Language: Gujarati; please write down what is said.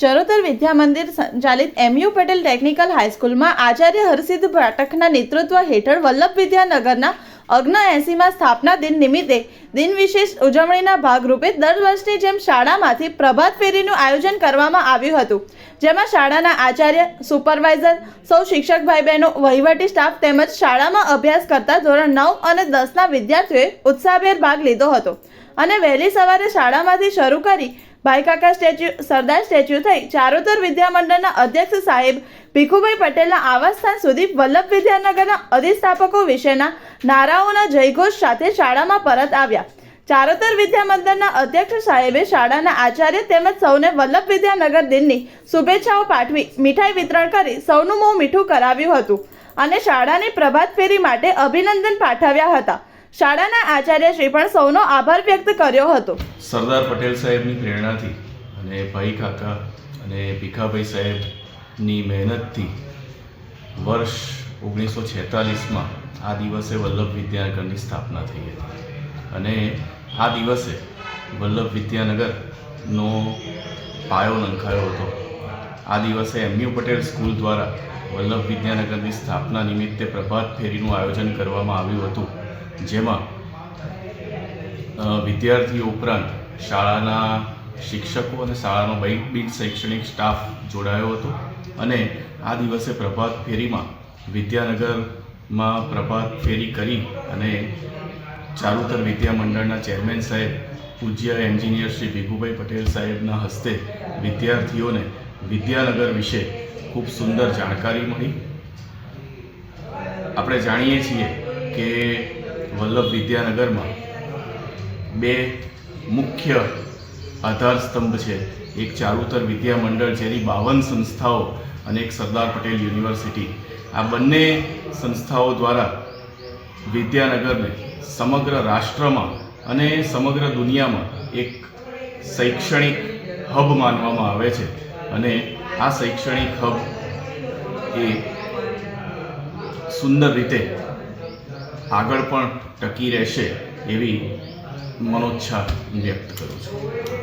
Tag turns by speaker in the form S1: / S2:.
S1: ચરોતર વિદ્યા મંદિર સંચાલિત એમયુ પટેલ ટેકનિકલ હાઈસ્કૂલમાં આચાર્ય હરસિદ્ધ પાઠકના નેતૃત્વ હેઠળ વલ્લભ વિદ્યાનગરના અગ્ન એસીમાં સ્થાપના દિન નિમિત્તે દિન વિશેષ ઉજવણીના ભાગરૂપે દર વર્ષની જેમ શાળામાંથી પ્રભાત ફેરીનું આયોજન કરવામાં આવ્યું હતું. જેમાં શાળાના આચાર્ય, સુપરવાઇઝર, સૌ શિક્ષક ભાઈ બહેનો વહીવટી સ્ટાફ તેમજ શાળામાં અભ્યાસ કરતા ધોરણ નવ અને દસના વિદ્યાર્થીઓએ ઉત્સાહભેર ભાગ લીધો હતો. અને વહેલી સવારે શાળામાંથી શરૂ કરી ભાઈકાકા સ્ટેચ્યુ, સરદાર સ્ટેચ્યુ થઈ ચારોતર વિદ્યામંડળના અધ્યક્ષ સાહેબ ભીખુભાઈ પટેલના આવાસસ્થાન સુધી વલ્લભ વિદ્યાનગરના અધિસ્થાપકો વિશેના નારાઓના જયઘોષ સાથે શાળામાં પરત આવ્યા. ચારોતર વિદ્યામંદિરના અધ્યક્ષ સાહેબે શાળાના આચાર્ય તેમજ સૌને વલ્લભ વિદ્યાનગર દિનની શુભેચ્છાઓ પાઠવી મીઠાઈ વિતરણ કરી સૌનું મોં મીઠું કરાવ્યું હતું અને શાળાની પ્રભાત ફેરી માટે અભિનંદન પાઠવ્યા હતા. શાળાના આચાર્યશ્રી પણ સૌનો આભાર વ્યક્ત કર્યો હતો.
S2: સરદાર પટેલ સાહેબની પ્રેરણાથી અને ભાઈ કાકા અને ભીખાભાઈ સાહેબની મહેનતથી વર્ષ ઓગણીસો છેતાલીસમાં આ દિવસે વલ્લભ વિદ્યાનગરની સ્થાપના થઈ હતી. અને આ દિવસે વલ્લભ વિદ્યાનગરનો પાયો નંખાયો હતો. આ દિવસે એમયુ પટેલ સ્કૂલ દ્વારા વલ્લભ વિદ્યાનગરની સ્થાપના નિમિત્તે પ્રભાત ફેરીનું આયોજન કરવામાં આવ્યું હતું. જેમાં વિદ્યાર્થીઓ ઉપરાંત શાળાના શિક્ષકો અને શાળાનો બિન શૈક્ષણિક સ્ટાફ જોડાયો હતો અને આ દિવસે પ્રભાત ફેરીમાં વિદ્યાનગરમાં પ્રભાત ફેરી કરી અને ચારુતર વિદ્યા મંડળના ચેરમેન સાહેબ પૂજ્ય એન્જિનિયર શ્રી ભીખુભાઈ પટેલ સાહેબના હસ્તે વિદ્યાર્થીઓને વિદ્યાનગર વિશે ખૂબ સુંદર જાણકારી મળી. આપણે જાણીએ છીએ કે વલ્લભ વિદ્યાનગરમાં બે મુખ્ય આધાર સ્તંભ છે. એક ચારુતર વિદ્યા મંડળ જેની બાવન સંસ્થાઓ અને એક સરદાર પટેલ યુનિવર્સિટી. આ બંને સંસ્થાઓ દ્વારા વિદ્યાનગરને સમગ્ર રાષ્ટ્રમાં અને સમગ્ર દુનિયામાં એક શૈક્ષણિક હબ માનવામાં આવે છે. અને આ શૈક્ષણિક હબ એ સુંદર રીતે આગળ પણ ટકી રહેશે એવી મનોચ્છા વ્યક્ત કરું છું.